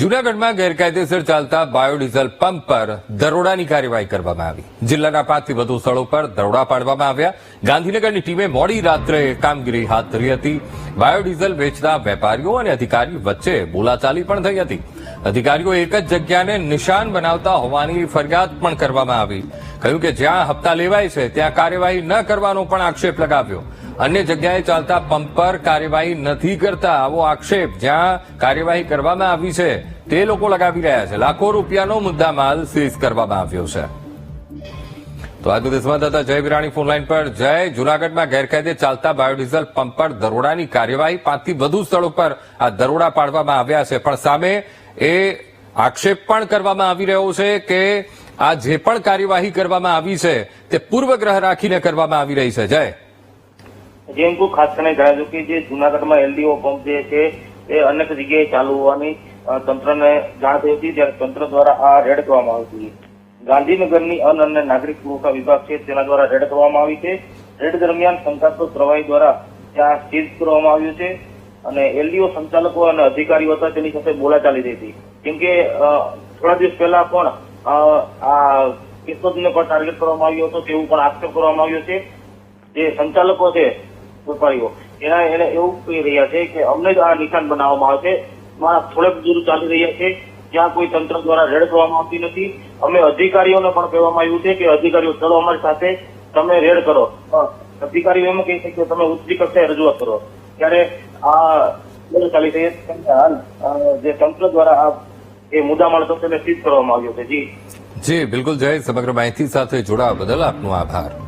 જૂનાગઢમાં ગેરકાયદેસર ચાલતા બાયોડીઝલ પંપ પર દરોડાની કાર્યવાહી કરવામાં આવી. જિલ્લાના પાંચથી વધુ સ્થળો પર દરોડા પાડવામાં આવ્યા. ગાંધીનગરની ટીમે મોડી રાત્રે કામગીરી હાથ ધરી હતી. બાયોડીઝલ વેચતા વેપારીઓ અને અધિકારીઓ વચ્ચે બોલાચાલી પણ થઈ હતી. અધિકારીઓ એક જ જગ્યાને નિશાન બનાવતા હોવાની ફરિયાદ પણ કરવામાં આવી. કહ્યું કે જ્યાં હપ્તા લેવાય છે, ત્યાં કાર્યવાહી ન કરવાનો પણ આક્ષેપ લગાવ્યો. અન્ય જગ્યાએ ચાલતા પંપ પર કાર્યવાહી નથી કરતા આવો આક્ષેપ જ્યાં કાર્યવાહી કરવામાં આવી છે, તે લોકો લગાવી રહ્યા છે. લાખો રૂપિયાનો મુદ્દામાલ સીઝ કરવામાં આવ્યો છે. તો આજનું સંવાદદાતા જય વિરાણી ફોનલાઈન પર. જય જુનાગઢમાં ગેરકાયદે ચાલતા બાયોડીઝલ પંપ પર દરોડાની કાર્યવાહી પાંચથી વધુ સ્થળો પર આ દરોડા પાડવામાં આવ્યા છે. પણ સામે એ આક્ષેપ પણ કરવામાં આવી રહ્યો છે કે આ જે પણ કાર્યવાહી કરવામાં આવી છે, તે પૂર્વગ્રહ રાખીને કરવામાં આવી રહી છે. જય. જેમ કે ખાસ કરીને જણાવ્યું કે જે જુનાગઢમાં એલડીઓ પંપ જે છે, એ અનેક જગ્યાએ ચાલુ હોવાની તંત્રને જાણ થઈ હતી ત્યારે તંત્ર દ્વારા આ રેડ કરવામાં આવી હતી. ગાંધીનગરની અન્ન અને નાગરિક પુરવઠા વિભાગ છે, તેના દ્વારા રેડ કરવામાં આવી છે. રેડ દરમિયાન શંકાસ્પદ પ્રવાહી દ્વારા ત્યાં સીઝ કરવામાં આવ્યું છે અને એલડીઓ સંચાલકો અને અધિકારીઓ હતા, તેની સાથે બોલાચાલી થઈ હતી. કેમ કે થોડા દિવસ પહેલા પણ આ કિસ્મતને પણ ટાર્ગેટ કરવામાં આવ્યો હતો, તેવું પણ આક્ષેપ કરવામાં આવ્યો છે. જે સંચાલકો છે વેપારીઓ એના એને એવું કહી રહ્યા છે કે અમને જ આ નિશાન બનાવવામાં આવશે મારા થોડેક દૂર ચાલી રહ્યા છે. જ્યાં કોઈ તંત્ર દ્વારા રેડ કરવામાં આવતી નથી. અમે અધિકારીઓને પણ કહેવામાં આવ્યું છે કે અધિકારીઓ ચલો અમારી સાથે, તમે રેડ કરો. અધિકારીઓ એમ કહે છે કે તમે ઉચ્ચ કક્ષાએ રજૂઆત કરો. ત્યારે આ ચાલી રહી છે. જે તંત્ર દ્વારા આ એ મુદ્દા હતો તેને સીઝ કરવામાં આવ્યો છે. જી. જી, બિલકુલ જય. સમગ્ર માહિતી સાથે જોડાવા બદલ આપનો આભાર.